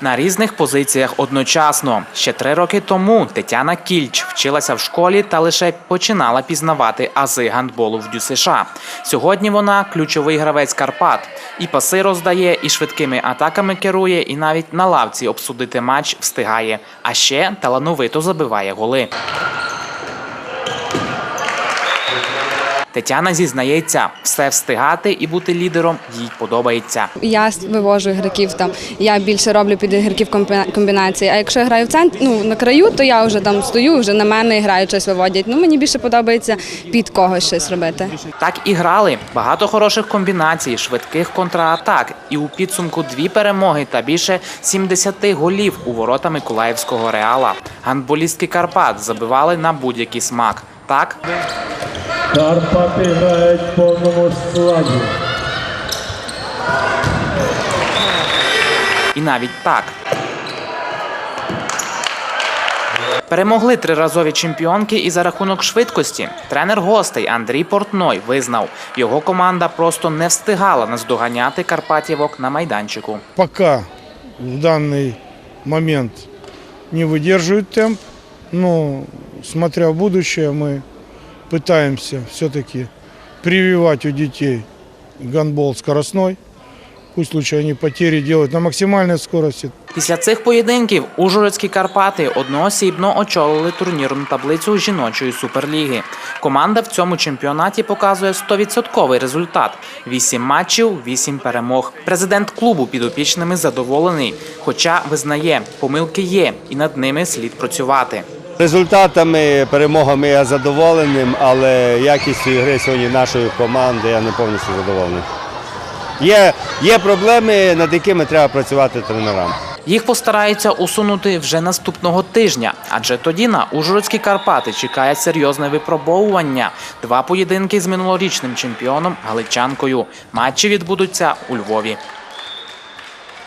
на різних позиціях одночасно. Ще три роки тому Тетяна Кільч вчилася в школі та лише починала пізнавати ази гандболу в ДЮСШ. Сьогодні вона ключовий гравець Карпат. І паси роздає, і швидкими атаками керує, і навіть на лавці обсудити матч встигає. А ще талановито забиває голи. Тетяна зізнається, все встигати і бути лідером їй подобається. Я вивожу ігроків там. Я більше роблю під ігроків комбі- комбінації. А якщо я граю в центр, ну на краю, то я вже там стою, вже на мене грають, щось виводять. Ну мені більше подобається під когось щось робити. Так і грали. Багато хороших комбінацій, швидких контратак. І у підсумку дві перемоги та більше 70 голів у ворота Миколаївського реала. Гандболістки Карпат забивали на будь-який смак. Так, Карпати грають в повному складі. і навіть так. Перемогли триразові чемпіонки і за рахунок швидкості. Тренер гостей Андрій Портной визнав, його команда просто не встигала наздоганяти Карпатівок на майданчику. пока в данный момент не выдерживает темп, но смотря в будущее, мы пытаемся все-таки прививать у детей гандбол скоростной. Пусть лучше они потери делают на максимальной скорости, Після цих поєдинків ужгородські Карпати одноосібно очолили турнірну таблицю жіночої суперліги. Команда в цьому чемпіонаті показує 100% результат: 8 матчів, 8 перемог. Президент клубу підопічними задоволений, хоча визнає, помилки є, і над ними слід працювати. Результатами, перемогами я задоволеним, але якістю гри сьогодні нашої команди я не повністю задоволений. Є, є проблеми, над якими треба працювати тренерам. Їх постараються усунути вже наступного тижня, адже тоді на Ужгородські Карпати чекає серйозне випробовування. Два поєдинки з минулорічним чемпіоном Галичанкою. Матчі відбудуться у Львові.